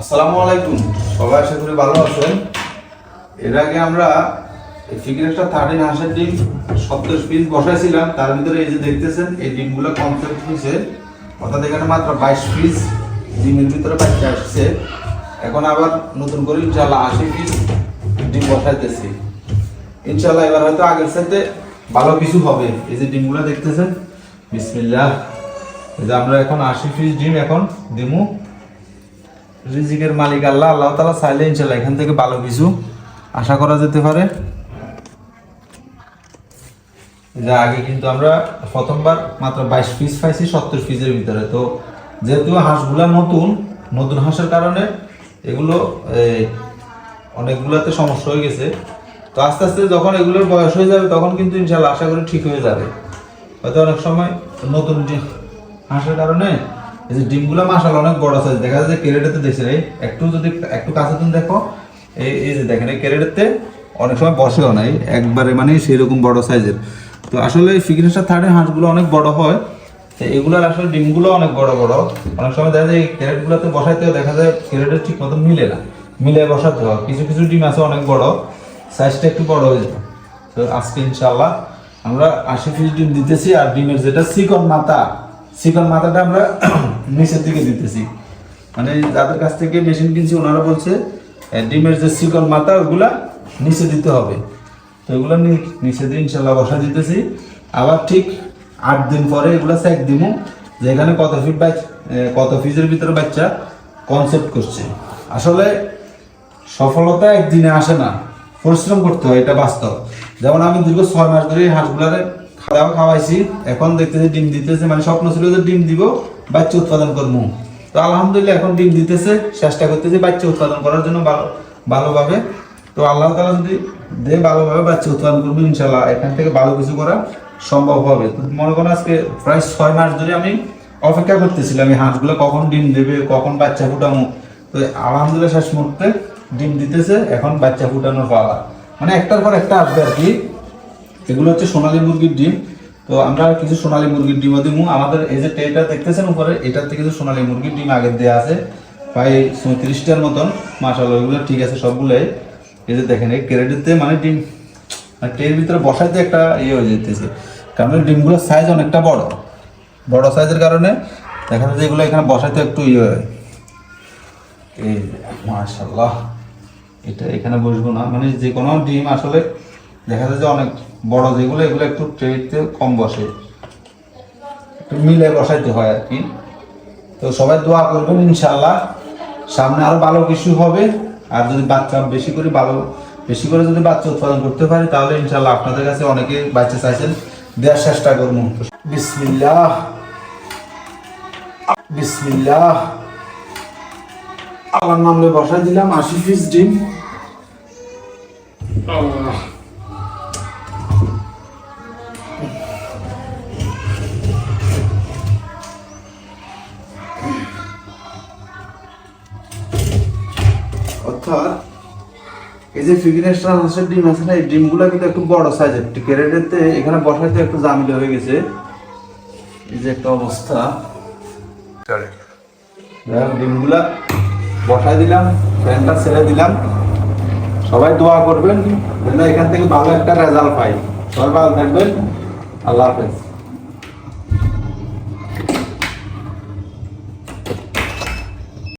আসসালামু আলাইকুম। সবাই আশা করি ভালো আছেন। এর আগে আমরা ফিকির একটা থার্টিন হাঁসের ডিম সত্তর পিস বসাইছিলাম। তার ভিতরে এই যে দেখতেছেন, এই ডিমগুলো কমপ্লিট হয়েছে। অর্থাৎ এখানে মাত্র বাইশ পিস ডিমের ভিতরে বাচ্চা আসছে। এখন আবার নতুন করে ইনশাল্লাহ আশি পিস ডিম বসাইতেছি। ইনশাল্লাহ এবার হয়তো আগের সাথে ভালো কিছু হবে। এই যে ডিমগুলো দেখতেছেন, বিসমিল্লাহ। এই যে আমরা এখন আশি পিস ডিম এখন দিমু। রিজিকের মালিক আল্লাহ আল্লাহ তালা চাইলে ইনশাল্লাহ এখান থেকে ভালো কিছু আশা করা যেতে পারে। যা আগে কিন্তু আমরা প্রথমবার মাত্র বাইশ পিস পাইছি, সত্তর পিসের ভিতরে। তো যেহেতু হাঁসগুলা নতুন নতুন হাঁসের কারণে এগুলো অনেকগুলোতে সমস্যা হয়ে গেছে। তো আস্তে আস্তে যখন এগুলোর বয়স হয়ে যাবে, তখন কিন্তু ইনশাল্লাহ আশা করি ঠিক হয়ে যাবে। হয়তো অনেক সময় নতুন হাঁসের কারণে এই যে ডিমগুলো মাসাল অনেক বড় সাইজ দেখা যায় যে ক্যারেটেতে দেখছেন এই একটু যদি একটু কাছে তুমি দেখো, এই এই যে দেখেন, এই ক্যারেটেতে অনেক সময় বসেও নাই, একবারে মানে সেরকম বড় সাইজের তো আসলে ফিগনেসটা থার্ডের হাঁসগুলো অনেক বড় হয়। তো এগুলোর আসলে ডিমগুলো অনেক বড় বড়। অনেক সময় দেখা যায় এই ক্যারেটগুলোতে বসাইতেও দেখা যায় ক্যারেটের ঠিক মতো মিলে না। মিলে বসাতে হয়। কিছু কিছু ডিম আছে অনেক বড়। সাইজটা একটু বড় হয়ে যায় তো আজকে ইনশাল্লাহ আমরা আশি পিস ডিম দিতেছি আর ডিমের যেটা চিকন মাথা, চিকন মাথাটা আমরা নিচের দিকে দিতেছি। মানে যাদের কাছ থেকে মেশিন কিনছি, ওনারা বলছে ডিমের যে চিকন মাথা, ওগুলা নিচে দিতে হবে। তো এগুলো নিচে দিয়ে ইনশাল্লাহ বসা দিতেছি। আবার ঠিক আট দিন পরে এগুলো চেক দিমু যে এখানে কত ফিট বাচ কত ফিজের ভিতরে বাচ্চা কনসেপ্ট করছে। আসলে সফলতা একদিনে আসে না, পরিশ্রম করতে হয়, এটা বাস্তব। যেমন আমি দীর্ঘ ছয় মাস ধরে হাঁসগুলারে খাওয়া খাওয়াইছি। এখন দেখতেছি ডিম দিতেছে মানে স্বপ্ন ছিল যে ডিম দিব, বাচ্চা উৎপাদন করব তো আলহামদুলিল্লাহ এখন ডিম দিতেছে, চেষ্টা করতেছি বাচ্চা উৎপাদন করার জন্য ভালো, ভালোভাবে। তো আল্লাহ তালা যদি দে ভালোভাবে বাচ্চা উৎপাদন করব ইনশাল্লাহ এখান থেকে ভালো কিছু করা সম্ভব হবে। তো মনে করেন আজকে প্রায় ছয় মাস ধরে আমি অপেক্ষা করতেছিলাম এই হাঁসগুলো কখন ডিম দেবে, কখন বাচ্চা ফুটামো। তো আলহামদুলিল্লাহ শেষ মুহূর্তে ডিম দিতেছে, এখন বাচ্চা ফুটানোর পালা। মানে একটার পর একটা আসবে আর কি। এগুলো হচ্ছে সোনালী মুরগির ডিম। তো আমরা কিছু সোনালী মুরগির ডিমও দিব আমাদের এই যে টেটা দেখতেছেন উপরে, এটাতে কিছু সোনালী মুরগির ডিম আগের দেওয়া আছে। প্রায় পঁয়ত্রিশটার মতন। মাসাল ওইগুলো ঠিক আছে সবগুলোই। এই যে দেখেন, এই ক্রেডিটতে মানে ডিম আর ট্রের ভিতরে বসাইতে একটা ইয়ে হয়ে যেতেছে কারণ ডিমগুলোর সাইজ অনেকটা বড়। বড় সাইজের কারণে দেখা যাচ্ছে এগুলো এখানে বসাইতে একটু ইয়ে হয়। এই মাশাল্লাহ এটা এখানে বসবো না। মানে যে কোনো ডিম আসলে দেখা যায় যে অনেক বড় যেগুলো, এগুলো একটু ট্রেতে কম বসে। একটু মিলে বসাইতে হয় আর কি। তো সবাই দোয়া করবেন ইনশাল্লাহ সামনে আরও ভালো কিছু হবে। আর যদি বাচ্চা বেশি করে ভালো, বেশি করে যদি বাচ্চা উৎপাদন করতে পারি, তাহলে ইনশাল্লাহ আপনাদের কাছে অনেকে বাচ্চা চাইছেন। দেওয়ার চেষ্টা করব। বিসমিল্লাহ। বিসমিল্লাহ। আল্লাহর নামে বসাই দিলাম, আশি পিস ডিম। অর্থাৎ এই যে ফিগনেশটা হাঁসের ডিম আছে না এই ডিমগুলো কিন্তু একটু বড় সাইজের ক্যারেটেতে এখানে বসাইতে একটু জামিল হয়ে গেছে। এই যে একটা অবস্থা। ডিমগুলা বসাই দিলাম ফ্যানটা ছেড়ে দিলাম। সবাই দোয়া করবেন, যেন এখান থেকে ভালো একটা রেজাল্ট পাই। সবাই ভালো থাকবেন। আল্লাহ হাফেজ।